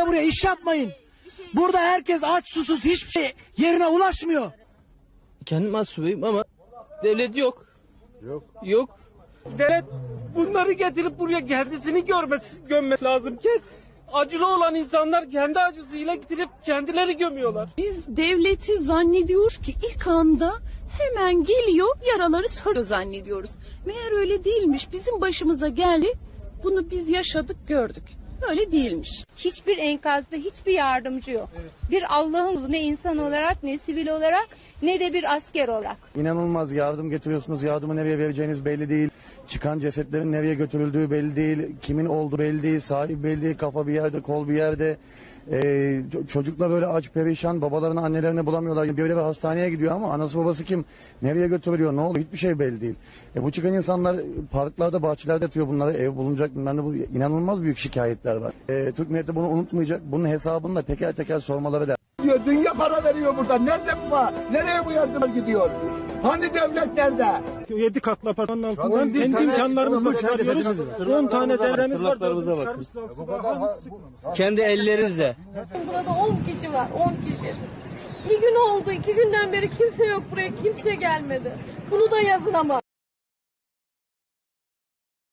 da buraya iş yapmayın. Burada herkes aç susuz hiçbir şey yerine ulaşmıyor. Kendim az subeyim ama devlet yok. Yok. Yok. Devlet bunları getirip buraya kendisini görmesi, gömmesi lazım ki acılı olan insanlar kendi acısıyla getirip kendileri gömüyorlar. Biz devleti zannediyoruz ki ilk anda hemen geliyor yaraları sarıyor zannediyoruz. Meğer öyle değilmiş. Bizim başımıza geldi. Bunu biz yaşadık gördük. Öyle değilmiş. Hiçbir enkazda hiçbir yardımcı yok. Bir Allah'ın kulu ne insan olarak ne sivil olarak ne de bir asker olarak. İnanılmaz yardım getiriyorsunuz. Yardımı nereye vereceğiniz belli değil. Çıkan cesetlerin nereye götürüldüğü belli değil. Kimin olduğu belli değil. Sahibi belli değil. Kafa bir yerde, kol bir yerde. Ee, ço- çocuklar böyle aç perişan. Babalarını, annelerini bulamıyorlar. Birileri hastaneye gidiyor ama anası babası kim? Nereye götürülüyor? Ne oluyor? Hiçbir şey belli değil. E, bu çıkan insanlar parklarda, bahçelerde yatıyor bunları. Ev bulunacak. ne bu inanılmaz büyük şikayetler var. E, Türk milleti bunu unutmayacak. Bunun hesabını da teker teker sormaları lazım. Diyor. Dünya para veriyor burada. Nerede bu var? Nereye bu yardım gidiyor? Hani devlet nerede? 7 katlı apartmanın altından kendi imkanlarımızla çıkarıyoruz. 10 tane devremiz var. Sokaklarımıza bakın. bakın. Kendi ellerinizle. Burada 10 kişi var, 10 kişi. İki gün oldu, iki günden beri kimse yok buraya, kimse gelmedi. Bunu da yazın ama.